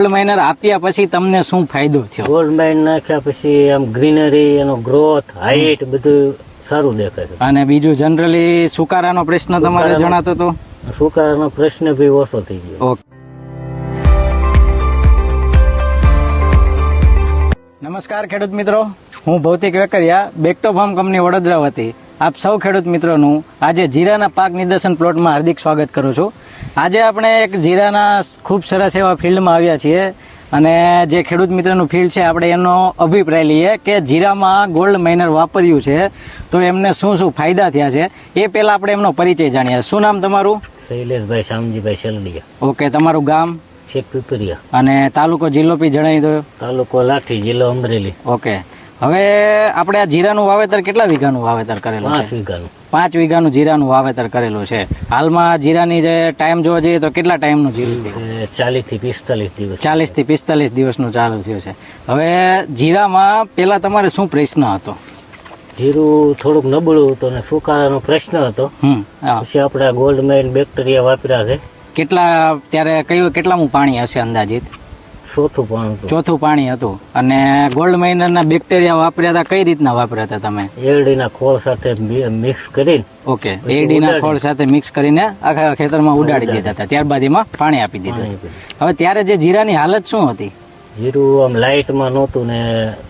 Gold minor આપ્યા પછી તમને શું ફાયદો થયો? ગોલ્ડ માઇન નાખ્યા પછી આમ ગ્રીનરી એનો ગ્રોથ હાઈટ બધું સારું દેખાય છે. અને બીજું જનરલી સુકારાનો પ્રશ્ન તમારે જણાતો હતો સુકારાનો પ્રશ્ન ભી ઓછો થઈ ગયો. નમસ્કાર ખેડૂત મિત્રો. હું Bhautik Vekariya Bacto farm company Vadodara વતી. આપ સૌ ખેડૂત મિત્રોનું આજે જીરાના પાક નિદર્શન પ્લોટમાં હાર્દિક સ્વાગત કરું છું. આજે આપણે એક જીરાના ખૂબ સરસ એવા ફિલ્ડમાં આવ્યા છીએ અને જે ખેડૂત મિત્રનું ફિલ્ડ છે આપણે એનો અભિપ્રાય લઈએ કે જીરામાં ગોલ્ડ માઇનર વાપર્યું છે તો એમને શું શું ફાયદા થયા છે? એ પહેલા આપણે એમનો પરિચય જાણીએ. શું નામ તમારું? શૈલેષભાઈ શામજીભાઈ શેલડિયા. ઓકે તમારું ગામ? છે પીપરિયા. અને તાલુકો જિલ્લો બી જણાવી દો. તાલુકો લાઠી જિલ્લો અમરેલી. ઓકે. હવે આપણે આ જીરાનું વાવેતર કેટલા વીઘાનું વાવેતર કરેલું પાંચ વીઘાનું. પાંચ વીઘાનું જીરાનું વાવેતર કરેલું છે. હાલમાં જીરાની જે ટાઈમ જોવા જઈએ તો કેટલા ટાઈમનું જીરું ચાલીસથી પિસ્તાલીસ દિવસ. ચાલીસથી પિસ્તાલીસ દિવસનું ચાલુ થયું છે. હવે જીરામાં પેલા તમારે શું પ્રશ્ન હતો? જીરું થોડુંક નબળું હતું અને સુકારાનો પ્રશ્ન હતો. પછી આપણે ગોલ્ડ મેન બેક્ટેરિયા વાપર્યા છે. કેટલા ત્યારે કયું કેટલામું પાણી હશે અંદાજિત? ચોથું પાણી ચોથું પાણી હતું. અને ગોલ્ડ માઇનરના બેક્ટેરિયા વાપર્યા હતા કઈ રીતના વાપર્યા હતા તમે? એરડીના ખોળ સાથે મિક્સ કરીને ઓકે એડીના ખોળ સાથે મિક્સ કરીને આખા ખેતરમાં ઉડાડી દીધા હતા. ત્યારબાદ એમાં પાણી આપી દીધું. હવે ત્યારે જે જીરાની હાલત શું હતી? જીરું આમ લાઇટમાં નહોતું ને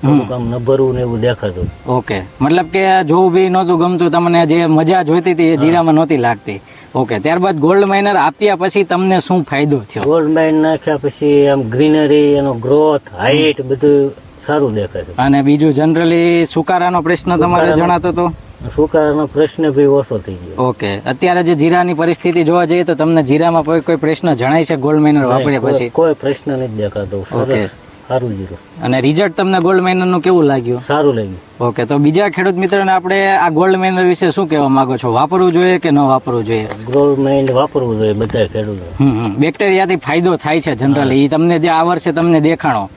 થોડુંક આમ નબરું ને એવું દેખાતું. ઓકે મતલબ કે જોવું બી નહોતું ગમતું તમને જે મજા જોઈતી હતી એ જીરામાં નહોતી લાગતી. ઓકે ત્યારબાદ ગોલ્ડ માઇનર આપ્યા પછી તમને શું ફાયદો થયો? ગોલ્ડ માઇન નાખ્યા પછી આમ ગ્રીનરી એનો ગ્રોથ હાઈટ બધું સારું દેખાય છે. અને બીજું જનરલી સુકારાનો પ્રશ્ન તમારે જણાતો હતો? સુકારાનો પ્રશ્ન ભી ઓછો થઈ ગયો. ઓકે અત્યારે જે જીરાની પરિસ્થિતિ જોવા જઈએ તો તમને જીરામાં કોઈ કોઈ પ્રશ્ન જણાય છે ગોલ્ડ માઇનર વાપર્યા પછી? કોઈ પ્રશ્ન નથી દેખાતો. ઓકે. સરસ. સારું જીરું અને રિઝલ્ટ તમને ગોલ્ડ માઇનરનું કેવું લાગ્યું? સારું લાગ્યું. ઓકે તો બીજા ખેડૂત મિત્રોને આપણે આ ગોલ્ડ માઇનર વિશે શું કહેવા માંગો છો? વાપરવું જોઈએ કે ન વાપરવું જોઈએ? ગોલ્ડ માઇનર વાપરવું જોઈએ બધા ખેડૂતો. બેક્ટેરિયાથી ફાયદો થાય છે જનરલી એ તમને જે આ વર્ષે તમને દેખાણો.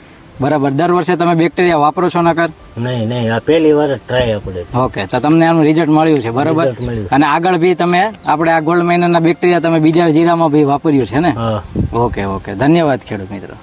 બરાબર. દર વર્ષે તમે બેક્ટેરિયા વાપરો છો નકર? નહીં નહીં. આ પહેલી વાર ટ્રાય આપણે. ઓકે તો તમને આનું રિઝલ્ટ મળ્યું છે બરાબર? અને આગળ બી તમે આપણે આ ગોલ્ડ માઇનરના બેક્ટેરિયા તમે બીજા જીરામાં બી વાપર્યું છે ને? ઓકે ઓકે ધન્યવાદ ખેડૂત મિત્રો.